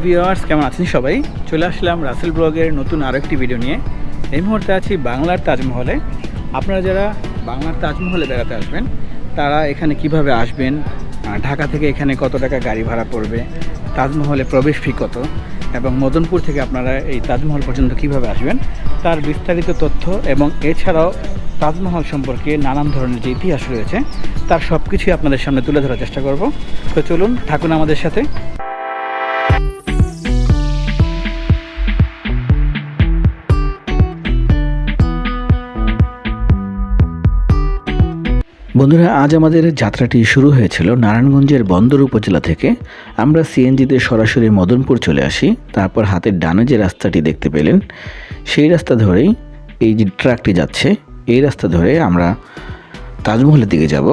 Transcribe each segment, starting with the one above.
Hello viewers কেমন আছেন সবাই? চলে আসলাম রাসেল ব্লগের নতুন আরও একটি ভিডিও নিয়ে। এই মুহূর্তে আছি বাংলার তাজমহলে। আপনারা যারা বাংলার তাজমহলে বেড়াতে আসবেন, তারা এখানে কীভাবে আসবেন ঢাকা থেকে এখানে কত টাকা গাড়ি ভাড়া পড়বে, তাজমহলে প্রবেশ ফি কত, এবং মদনপুর থেকে আপনারা এই তাজমহল পর্যন্ত কীভাবে আসবেন, তার বিস্তারিত তথ্য এবং এছাড়াও তাজমহল সম্পর্কে নানান ধরনের যে ইতিহাস রয়েছে, তার সব কিছুই আপনাদের সামনে তুলে ধরার চেষ্টা করব। তো চলুন, থাকুন আমাদের সাথে। বন্ধুরা, আজ আমাদের যাত্রাটি শুরু হয়েছিল নারায়ণগঞ্জের বন্দর উপজেলা থেকে। আমরা সিএনজিতে সরাসরি মদনপুর চলে আসি। তারপর হাতের ডানে যে রাস্তাটি দেখতে পেলেন, সেই রাস্তা ধরেই এই যে ট্রাকটি যাচ্ছে, এই রাস্তা ধরে আমরা তাজমহলের দিকে যাব।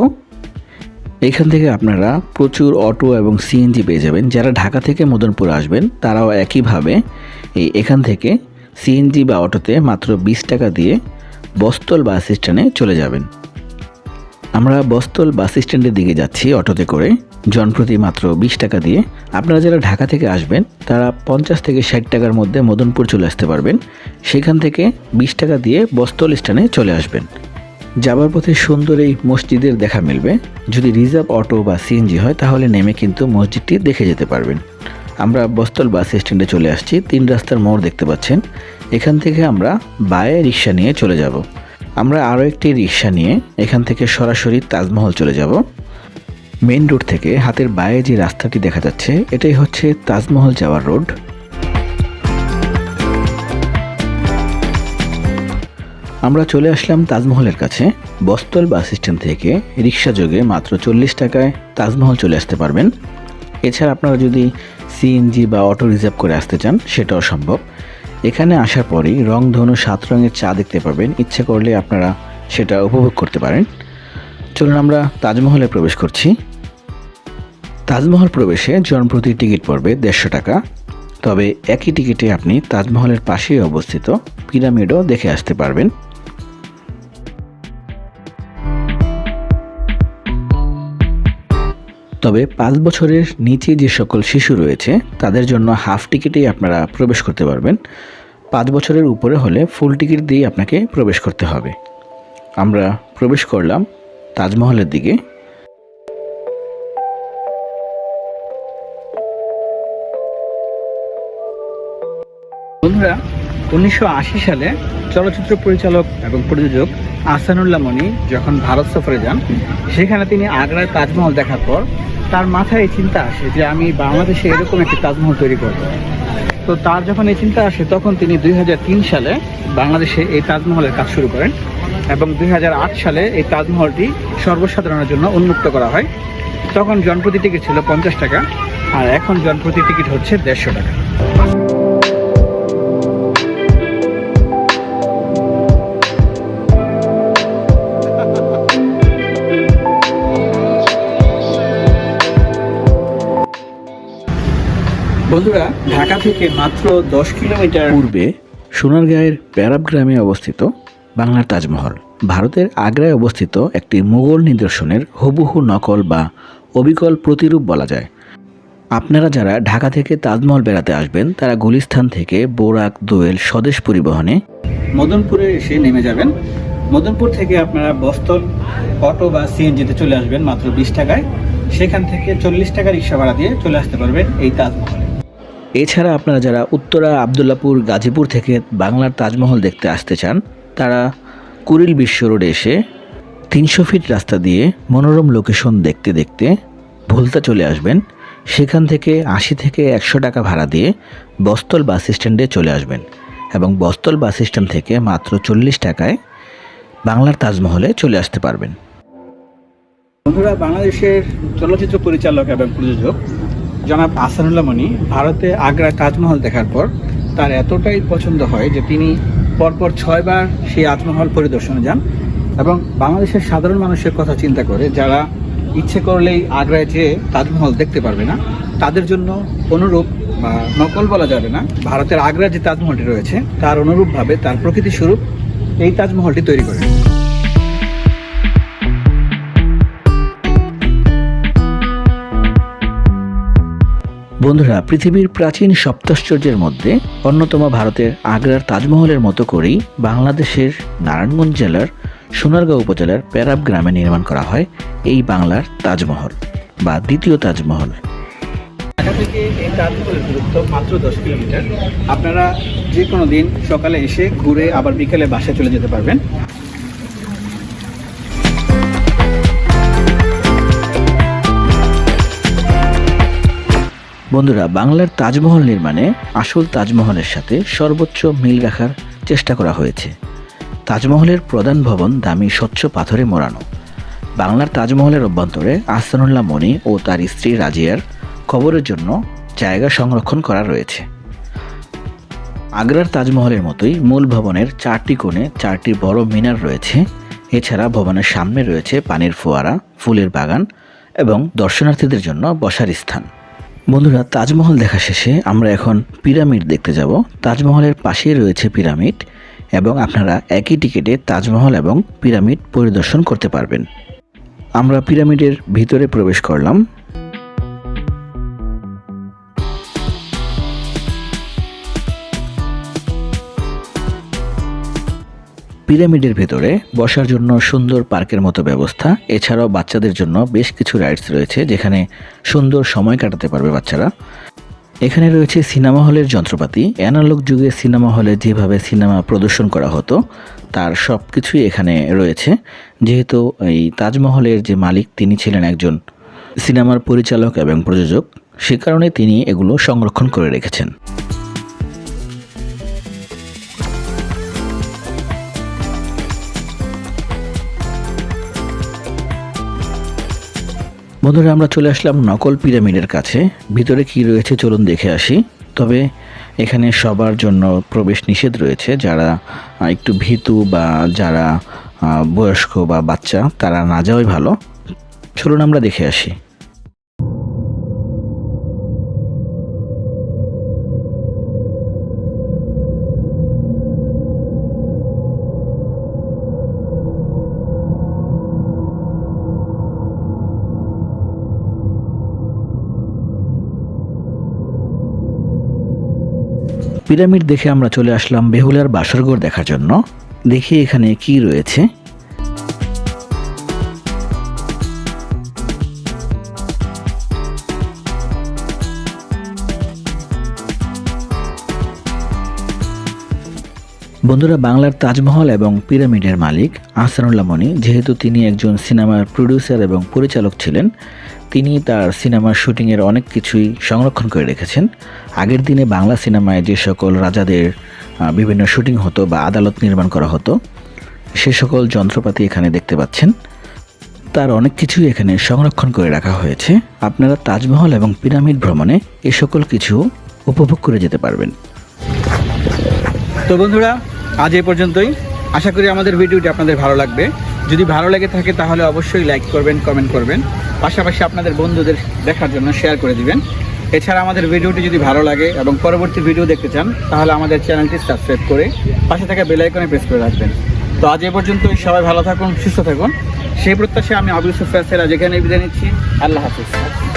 এখান থেকে আপনারা প্রচুর অটো এবং সিএনজি পেয়ে যাবেন। যারা ঢাকা থেকে মদনপুর আসবেন, তারাও একইভাবে এই এখান থেকে সিএনজি বা অটোতে মাত্র বিশ টাকা দিয়ে বস্তল বাস স্ট্যান্ডে চলে যাবেন। আমরা বস্তল বাস স্ট্যান্ডের দিকে যাচ্ছি অটোতে করে। জনপ্রতি মাত্র বিশ টাকা দিয়ে। আপনারা যারা ঢাকা থেকে আসবেন, তারা পঞ্চাশ থেকে ষাট টাকার মধ্যে মদনপুর চলে আসতে পারবেন। সেখান থেকে বিশ টাকা দিয়ে বস্তল স্ট্যান্ডে চলে আসবেন। যাবার পথে সুন্দর এই মসজিদের দেখা মিলবে। যদি রিজার্ভ অটো বা সিএনজি হয়, তাহলে নেমে কিন্তু মসজিদটি দেখে যেতে পারবেন। আমরা বস্তল বাস স্ট্যান্ডে চলে আসছি। তিন রাস্তার মোড় দেখতে পাচ্ছেন। এখান থেকে আমরা বায়ে রিক্সা নিয়ে চলে যাব। আমরা আরও একটি রিক্সা নিয়ে এখান থেকে সরাসরি তাজমহল চলে যাব। মেন রোড থেকে হাতের বাইরে যে রাস্তাটি দেখা যাচ্ছে, এটাই হচ্ছে তাজমহল যাওয়ার রোড। আমরা চলে আসলাম তাজমহলের কাছে। বস্তল বাস স্ট্যান্ড থেকে রিক্সা যোগে মাত্র চল্লিশ টাকায় তাজমহল চলে আসতে পারবেন। এছাড়া আপনারা যদি সিএনজি বা অটো রিজার্ভ করে আসতে চান, সেটাও সম্ভব। এখানে আসার পরেই রংধনু সাত রঙের চা দেখতে পাবেন ইচ্ছে করলে আপনারা সেটা উপভোগ করতে পারেন। চলুন আমরা তাজমহলে প্রবেশ করছি। তাজমহল প্রবেশে জনপ্রতি টিকিট পড়বে দেড়শো টাকা। তবে একই টিকিটে আপনি তাজমহলের পাশেই অবস্থিত পিরামিডও দেখে আসতে পারবেন। তবে পাঁচ বছরের নিচে যে সকল শিশু রয়েছে, তাদের জন্য হাফ টিকিটেই আপনারা প্রবেশ করতে পারবেন। পাঁচ বছরের উপরে হলে ফুল টিকিট দিয়ে আপনাকে প্রবেশ করতে হবে। আমরা প্রবেশ করলাম তাজমহলের দিকে। বন্ধুরা, উনিশশো আশি সালে চলচ্চিত্র পরিচালক এবং প্রযোজক আহসানুল্লাহ মনি যখন ভারত সফরে যান, সেখানে তিনি আগ্রার তাজমহল দেখার পর তার মাথায় এই চিন্তা আসে যে আমি বাংলাদেশে এরকম একটি তাজমহল তৈরি করব। তো তার যখন এই চিন্তা আসে, তখন তিনি দুই হাজার তিন সালে বাংলাদেশে এই তাজমহলের কাজ শুরু করেন এবং দুই হাজার আট সালে এই তাজমহলটি সর্বসাধারণের জন্য উন্মুক্ত করা হয়। তখন জনপ্রতি টিকিট ছিল পঞ্চাশ টাকা আর এখন জনপ্রতি টিকিট হচ্ছে দেড়শো টাকা। বন্ধুরা ঢাকা থেকে মাত্র দশ কিলোমিটার পূর্বে সোনারগাঁয়ের প্যারাব গ্রামে অবস্থিত বাংলার তাজমহল। ভারতের আগ্রায় অবস্থিত একটি মুঘল নিদর্শনের হুবহু নকল বা অবিকল প্রতিরূপ বলা যায়। আপনারা যারা ঢাকা থেকে তাজমহল বেড়াতে আসবেন তারা গুলিস্থান থেকে বোরাক দোয়েল স্বদেশ পরিবহনে মদনপুরে এসে নেমে যাবেন। মদনপুর থেকে আপনারা বস্তল অটো বা সিএনজিতে চলে আসবেন মাত্র বিশ টাকায়। সেখান থেকে চল্লিশ টাকা রিক্সা ভাড়া দিয়ে চলে আসতে পারবেন এই তাজমহলে। এছাড়া আপনারা যারা উত্তরা, আবদুল্লাপুর, গাজীপুর থেকে বাংলার তাজমহল দেখতে আসতে চান, তারা কুড়িল বিশ্ব রোডে এসে তিনশো ফিট রাস্তা দিয়ে মনোরম লোকেশন দেখতে দেখতে ভুলতা চলে আসবেন। সেখান থেকে আশি থেকে একশো টাকা ভাড়া দিয়ে বস্তল বাস স্ট্যান্ডে চলে আসবেন এবং বস্তল বাস স্ট্যান্ড থেকে মাত্র চল্লিশ টাকায় বাংলার তাজমহলে চলে আসতে পারবেন। বন্ধুরা, বাংলাদেশের চলচ্চিত্র পরিচালক এবং প্রযোজক জনাব আসানুল্লাহ মনি, ভারতে আগ্রা তাজমহল দেখার পর তার এতটাই পছন্দ হয় যে তিনি পরপর ছয়বার সেই তাজমহল পরিদর্শনে যান এবং বাংলাদেশের সাধারণ মানুষের কথা চিন্তা করে যারা ইচ্ছে করলেই আগ্রায় যেয়ে তাজমহল দেখতে পারবে না, তাদের জন্য অনুরূপ বা নকল বলা যাবে না, ভারতের আগ্রার যে তাজমহলটি রয়েছে, তার অনুরূপভাবে, তার প্রকৃতি স্বরূপ এই তাজমহলটি তৈরি করে। বন্ধুরা, পৃথিবীর প্রাচীন সপ্তাশ্চর্যের মধ্যে অন্যতম ভারতের আগ্রার তাজমহলের মতো করেই বাংলাদেশের নারায়ণগঞ্জ জেলার সোনারগাঁও উপজেলার প্যারাব গ্রামে নির্মাণ করা হয় এই বাংলার তাজমহল বা দ্বিতীয় তাজমহল। থেকে মাত্র দশ কিলোমিটার। আপনারা যে কোনো দিন সকালে এসে ঘুরে আবার বিকেলে বাসায় চলে যেতে পারবেন। বন্ধুরা, বাংলার তাজমহল নির্মাণে আসল তাজমহলের সাথে সর্বোচ্চ মিল রাখার চেষ্টা করা হয়েছে। তাজমহলের প্রধান ভবন দামি স্বচ্ছ পাথরে মোড়ানো। বাংলার তাজমহলের অভ্যন্তরে আহসানুল্লাহ মণি ও তার স্ত্রী রাজিয়ার কবরের জন্য জায়গা সংরক্ষণ করা রয়েছে। আগ্রার তাজমহলের মতোই মূল ভবনের চারটি কোণে চারটি বড় মিনার রয়েছে। এছাড়া ভবনের সামনে রয়েছে পানির ফোয়ারা, ফুলের বাগান এবং দর্শনার্থীদের জন্য বসার স্থান। বন্ধুরা, তাজমহল দেখা শেষে আমরা এখন পিরামিড দেখতে যাব। তাজমহলের পাশেই রয়েছে পিরামিড এবং আপনারা একই টিকিটে তাজমহল এবং পিরামিড পরিদর্শন করতে পারবেন। আমরা পিরামিডের ভিতরে প্রবেশ করলাম। পিরামিডের ভেতরে বসার জন্য সুন্দর পার্কের মতো ব্যবস্থা। এছাড়াও বাচ্চাদের জন্য বেশ কিছু রাইডস রয়েছে, যেখানে সুন্দর সময় কাটাতে পারবে বাচ্চারা। এখানে রয়েছে সিনেমা হলের যন্ত্রপাতি। অ্যানালগ যুগে সিনেমা হলে যেভাবে সিনেমা প্রদর্শন করা হতো, তার সব কিছুই এখানে রয়েছে। যেহেতু এই তাজমহলের যে মালিক, তিনি ছিলেন একজন সিনেমার পরিচালক এবং প্রযোজক, সে কারণে তিনি এগুলো সংরক্ষণ করে রেখেছেন। বন্ধুরা, আমরা চলে আসলাম নকল পিরামিডের কাছে। ভিতরে কি রয়েছে চলুন দেখে আসি। তবে এখানে সবার জন্য প্রবেশ নিষেধ রয়েছে। যারা একটু ভীতু বা যারা বয়স্ক বা বাচ্চা, তারা না যাওয়াই ভালো। চলুন আমরা দেখে আসি। পিরামিড দেখে আমরা চলে আসলাম বেহুলার বাসরঘর দেখার জন্য। দেখি এখানে কি রয়েছে। বন্ধুরা, বাংলার তাজমহল এবং পিরামিডের মালিক আহসানুল্লাহ মনি, যেহেতু তিনি একজন সিনেমার প্রডিউসার এবং পরিচালক ছিলেন তিনি তার সিনেমার শুটিংয়ের অনেক কিছুই সংরক্ষণ করে রেখেছেন। আগের দিনে বাংলা সিনেমায় যে সকল রাজাদের বিভিন্ন শুটিং হতো বা আদালত নির্মাণ করা হতো, সে সকল যন্ত্রপাতি এখানে দেখতে পাচ্ছেন। তার অনেক কিছুই এখানে সংরক্ষণ করে রাখা হয়েছে। আপনারা তাজমহল এবং পিরামিড ভ্রমণে এ সকল কিছু উপভোগ করে যেতে পারবেন। তো বন্ধুরা, আজ এ পর্যন্তই। আশা করি আমাদের ভিডিওটি আপনাদের ভালো লাগবে। যদি ভালো লেগে থাকে তাহলে অবশ্যই লাইক করবেন কমেন্ট করবেন। পাশাপাশি আপনাদের বন্ধুদের দেখার জন্য শেয়ার করে দিবেন। এছাড়া আমাদের ভিডিওটি যদি ভালো লাগে এবং পরবর্তী ভিডিও দেখতে চান, তাহলে আমাদের চ্যানেলটি সাবস্ক্রাইব করে পাশে থাকা বেলাইকনে প্রেস করে রাখবেন। তো আজ এ পর্যন্তই, সবাই ভালো থাকুন, সুস্থ থাকুন। সেই প্রত্যাশে আমি আবু সুফিয়া সেরা যেখানে বিদায় নিচ্ছি। আল্লাহ হাফিজ।